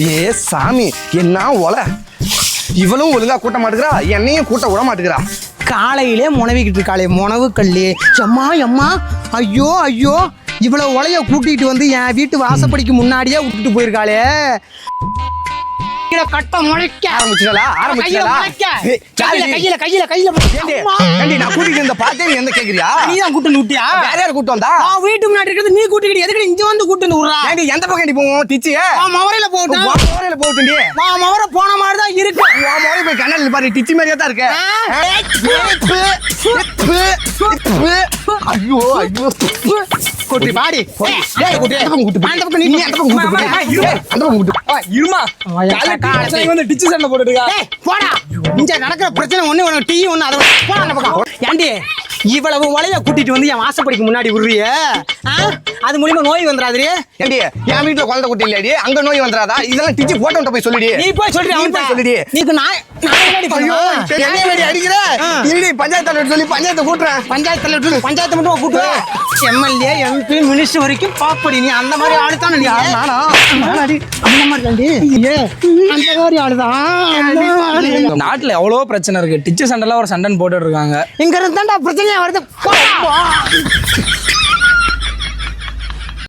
ஏ சாமி என்ன ஒல? இவளும் ஒழுங்கா கூட்ட மாட்டுக்கிறா என்னையும் கூட்ட விட மாட்டுக்கிறா காலையிலே முனவிக்கிட்டு இருக்காளே முனவு கல்லு. எம்மா எம்மா? ஐயோ ஐயோ. இவ்வளோ உலைய கூட்டிகிட்டு வந்து என் வீட்டு வாசப்படிக்கு முன்னாடியே விட்டுட்டு போயிருக்காளே. கட்ட முளைக்க ஆரம்பிச்சிடலா ஆரம்பிச்சிடலா கையில. கையில கையில கையில ஏண்டி, நான் கூட்டிட்டு இருந்த பார்த்தே நீ எந்த கேக்குறியா? நீதான் கூட்டு விட்டியா வேற யார் கூட்டு வந்தா? நான் வீட்டு முன்னாடி இருக்கிறது நீ கூட்டிக்கிட்டு எதுக்கு இங்க வந்து கூட்டு வந்து விடுறா? ஏண்டி எந்த பக்கம் நீ போவோம்? நான் மவரையில போட்டேன் மோரையில போட்டுண்டி மவரை போன மாதிரி தான் இருக்கு. மோரை போய் கண்ணாடி பாரு. டிச்சு மாதிரியே தான் இருக்க. ஐயோ ஐயோ. கூட்டி பாடி. ஏய், கூட்டி. அந்த பக்கம் கூட்டு. அந்த பக்கம் நீ அந்த பக்கம் கூட்டு அந்த பக்கம் கூட்டு. இருமா. கடையில வந்து டிச்சு சண்டை போட்டுட்டு இருக்கா ஏய், போடா. இங்க நடக்கிற பிரச்சனை ஒண்ணு உனக்கு டீ ஒண்ணு அதை போடா அந்த பக்கம். ஏண்டி இவ்வளவு வலைய கூட்டிட்டு வந்து என் வாசப்படிக்கு முன்னாடி விடுறிய? அது மூலியமா நோய் வந்துடாது ஏண்டி என் வீட்டுல குழந்தை குட்டி இல்லடி அங்க நோய் வந்துடாதா? இதெல்லாம் டிச்சு போட்டோம் போய் சொல்லிடி. நீ போய் சொல்றி நீ அவன் போய் சொல்லிடி. நீக்கு நான் என்னைய வேடி அடிக்கிற. இருடி பஞ்சாயத்து தலைவர் சொல்லி பஞ்சாயத்தை கூட்டுறேன். பஞ்சாயத்து தலைவர் பஞ்சாயத்து மட்டும் கூட்டுவேன் எம்எல்ஏ எம்பி மினிஸ்டர் வரைக்கும் பாப்படி நீ. அந்த மாதிரி ஆளு தான் நீ நானா? நானாடி? அந்த மாதிரி தாண்டி. அந்த மாதிரி. நாட்டுல எவ்வளவோ பிரச்சனை இருக்கு. டிச்சு சண்டைலாம் ஒரு சண்டைன்னு போட்டுட்டு இருக்காங்க. இங்க இருந்தாண்டா பிரச்சனையா வருது.